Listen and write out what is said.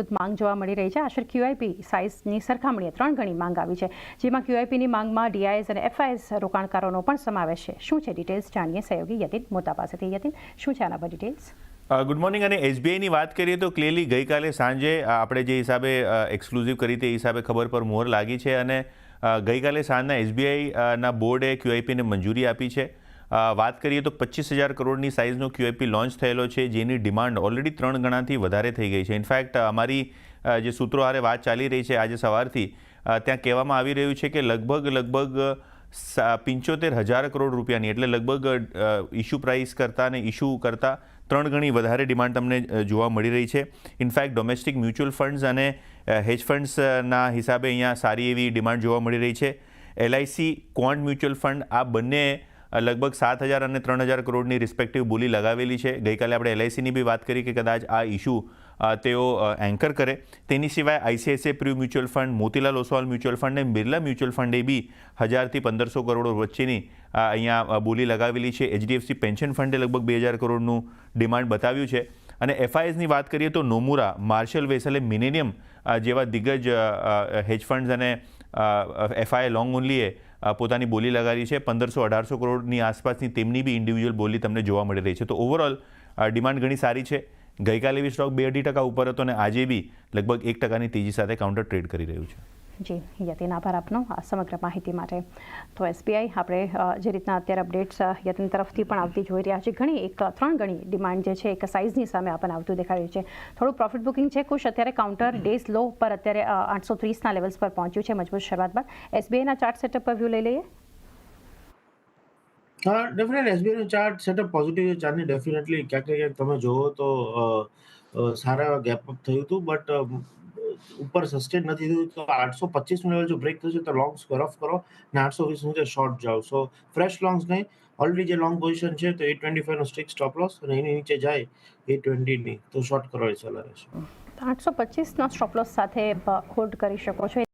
મજબૂત માંગ જોવા મળી રહી છે. આશરે ક્યુઆઈપી સાઇઝની સરખામણીએ ત્રણ ગણી માંગ આવી છે, જેમાં ક્યુઆઈપીની માંગમાં ડીઆઈએસ અને એફઆઈએસ રોકાણકારોનો પણ સમાવેશ છે. શું છે ડિટેલ્સ જાણીએ સહયોગી યતિન, મોટા પાસેથી. યતિન, શું છે આના પર ડિટેલ્સ ગુડ મોર્નિંગ અને એસબીઆઈની વાત કરીએ તો ક્લિયરલી ગઈકાલે સાંજે આપણે જે હિસાબે એક્સક્લુઝિવ કરી તે હિસાબે ખબર પર મોહર લાગી છે અને ગઈકાલે સાંજના એસબીઆઈના બોર્ડે ક્યુઆઈપીને મંજૂરી આપી છે. વાત કરીએ તો પચીસ હજાર કરોડની સાઇઝનો ક્યુઆઈપી લોન્ચ થયેલો છે, જેની ડિમાન્ડ ઓલરેડી ત્રણ ગણાથી વધારે થઈ ગઈ છે. ઇનફેક્ટ અમારી જે સૂત્રો હારે વાત ચાલી રહી છે આજે સવારથી ત્યાં કહેવામાં આવી રહ્યું છે કે લગભગ લગભગ પંચોતેર હજાર કરોડ રૂપિયાની, એટલે લગભગ ઇશ્યુ પ્રાઇસ કરતાં અને ઇશ્યુ કરતાં ત્રણ ગણી વધારે ડિમાન્ડ તમને જોવા મળી રહી છે. ઇનફેક્ટ ડોમેસ્ટિક મ્યુચ્યુઅલ ફંડ્સ અને હેજ ફંડ્સના હિસાબે અહીંયા સારી એવી ડિમાન્ડ જોવા મળી રહી છે. એલઆઈસી ક્વોન્ટ મ્યુચ્યુઅલ ફંડ આ બંને લગભગ સાત હજાર અને ત્રણ હજાર કરોડની રિસ્પેક્ટિવ બોલી લગાવેલી છે. ગઈકાલે આપણે એલઆઈસીની બી વાત કરી કે કદાચ આ ઇશ્યુ તેઓ એન્કર કરે. તેની સિવાય ICICI પ્રિવ mutual fund, Motilal Oswal mutual fund અને બિરલા મ્યુચ્યુઅલ ફંડે બી હજારથી પંદરસો કરોડ વચ્ચેની અહીંયા બોલી લગાવેલી છે. એચડીએફસી પેન્શન ફંડે લગભગ બે હજાર કરોડનું ડિમાન્ડ બતાવ્યું છે. અને એફઆઈએસની વાત કરીએ તો નોમુરા, માર્શલ વેસલે, મિનેનિયમ જેવા દિગ્ગજ હેજ ફંડ્સ અને એફઆઈ લોંગ ઓનલીએ પોતાની બોલી લગાવી છે. પંદરસો, અઢારસો કરોડની આસપાસની તેમની બી ઇન્ડિવિજ્યુઅલ બોલી તમને જોવા મળી રહી છે. તો ઓવરઓલ ડિમાન્ડ ઘણી સારી છે. ગઈકાલે બી સ્ટોક બે અઢી ટકા ઉપર હતો અને આજે બી લગભગ એક ટકાની તેજી સાથે કાઉન્ટર ટ્રેડ કરી રહ્યું છે. જી, યતિન આભાર આપનો, આ સમગ્ર માહિતી માટે. તો એસબીઆઈ આપણે જે રીતના અત્યારે અપડેટ્સ યતિન તરફથી પણ આવતી જોઈ રહ્યા છે. ઘણી એક ત્રણ ગણી ડિમાન્ડ જે છે, એક સાઇઝની સામે આપણને આવતું દેખાઈ રહ્યું છે. થોડું પ્રોફિટ બુકિંગ છે કુશ અત્યારે કાઉન્ટર ડેઝ લો પર અત્યારે આઠસો ત્રીસના લેવલ્સ પર પહોંચ્યું છે. મજબૂત શરૂઆત બાદ. એસબીઆઈના ચાર્ટ સેટઅપ પર વ્યૂ લઈ લઈએ. ડેફિનેટ એસબીઆઈનો ચાર્ટ સેટઅપ પોઝિટિવ છે. ચાર્ટની ડેફિનેટલી ક્યાંક ક્યાંક તમે જોવો તો સારા ગેપ અપ થયું હતું. બટ ઉપર સસ્ટેન નથી થયું, તો આઠસો પચીસ લેવલ જો બ્રેક થશે, તો લોંગ સ્ક્વેર ઓફ કરો ને આઠસો વીસ છે શોર્ટ જાઓ. સો ફ્રેશ લોંગ્સ નહીં ઓલરેડી જે લોંગ પોઝિશન છે, તો એટ ટ્વેન્ટી ફાઈવનો સ્ટ્રિક સ્ટોપ લોસ અને એની નીચે જાય એ ટ્વેન્ટીની તો શોર્ટ કરવાની સલાહ રહેશે આઠસો પચીસના સ્ટોપ લોસ સાથે હોલ્ડ કરી શકો છો.